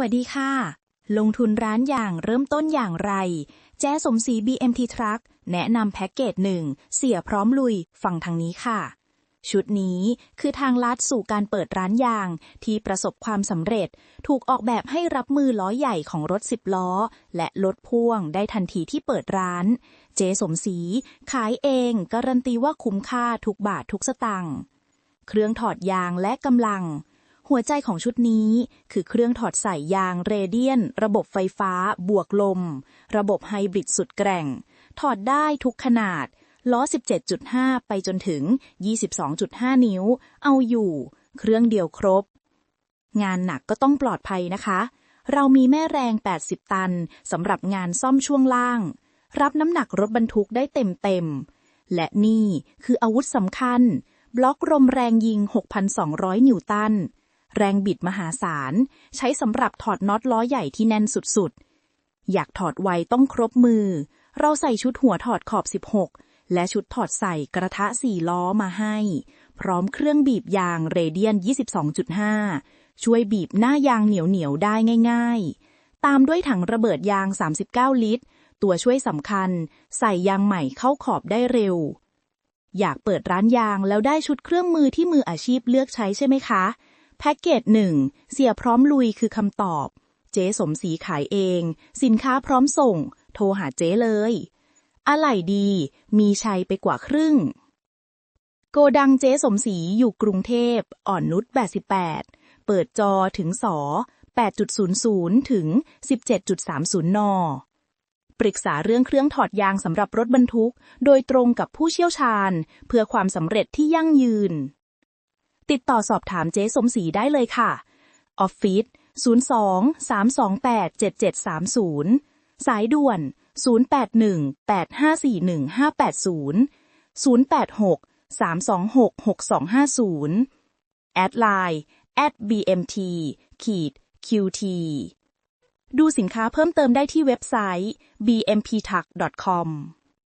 สวัสดีค่ะ ลงทุนร้านอย่างเริ่มต้นอย่างไร แจ้สมศรี BMT Truck แนะนำแพ็กเกจหนึ่งเสียพร้อมลุยฟังทางนี้ค่ะ ชุดนี้คือทางลัดสู่การเปิดร้านยางที่ประสบความสำเร็จ ถูกออกแบบให้รับมือล้อใหญ่ของรถสิบล้อ และรถพ่วงได้ทันทีที่เปิดร้าน เจสมศรีขายเองการันตีว่าคุ้มค่าทุกบาททุกสตางค์เครื่องถอดยางและกำลัง หัวใจของชุดนี้คือเครื่องถอดใส่ยางเรเดียน ระบบไฟฟ้า บวกลม ระบบไฮบริดสุดแกร่ง ถอดได้ทุกขนาด ล้อ 17.5 ไปจนถึง 22.5 นิ้ว เอาอยู่ เครื่องเดียวครบ งานหนักก็ต้องปลอดภัยนะคะ เรามีแม่แรง 80 ตันสำหรับงานซ่อมช่วงล่าง รับน้ำหนักรถบรรทุกได้เต็มเต็มและนี่คืออาวุธสำคัญ บล็อกลมแรงยิง 6,200 นิวตัน แรงบิดมหาศาล ใช้สำหรับถอดน็อตล้อใหญ่ที่แน่นสุดๆ อยากถอดไวต้องครบมือ เราใส่ชุดหัวถอดขอบ 16 และชุดถอดใส่กระทะ4ล้อมาให้ พร้อมเครื่องบีบยางเรเดียน 22.5 ช่วยบีบหน้ายางเหนียวๆ ได้ง่าย ๆ ตามด้วยถังระเบิดยาง 39 ลิตร ตัวช่วยสำคัญ ใส่ยางใหม่เข้าขอบได้เร็ว อยากเปิดร้านยางแล้วได้ชุดเครื่องมือที่มืออาชีพเลือกใช้ใช่ไหมคะ แพ็กเกจหนึ่งเสียพร้อมลุยคือคำตอบ เจ๊สมศรีขายเอง สินค้าพร้อมส่ง โทรหาเจ๊เลย อะไหล่ดี มีชัยไปกว่าครึ่ง โกดังเจ๊สมศรีอยู่กรุงเทพ อ่อนนุช88 เปิดจอถึงสอ8.00 ถึง 17.30 น ปรึกษาเรื่องเครื่องถอดยางสำหรับรถบรรทุก โดยตรงกับผู้เชี่ยวชาญ เพื่อความสำเร็จที่ยั่งยืน ติดต่อสอบถามเจ๊สมศรีได้เลยค่ะ ออฟฟิศ02 328 7730 สายด่วน 081 8541 580 086 326 6250 แอดไลน์ at bmt ขีด qt ดูสินค้าเพิ่มเติมได้ที่เว็บไซต์ bmptuck.com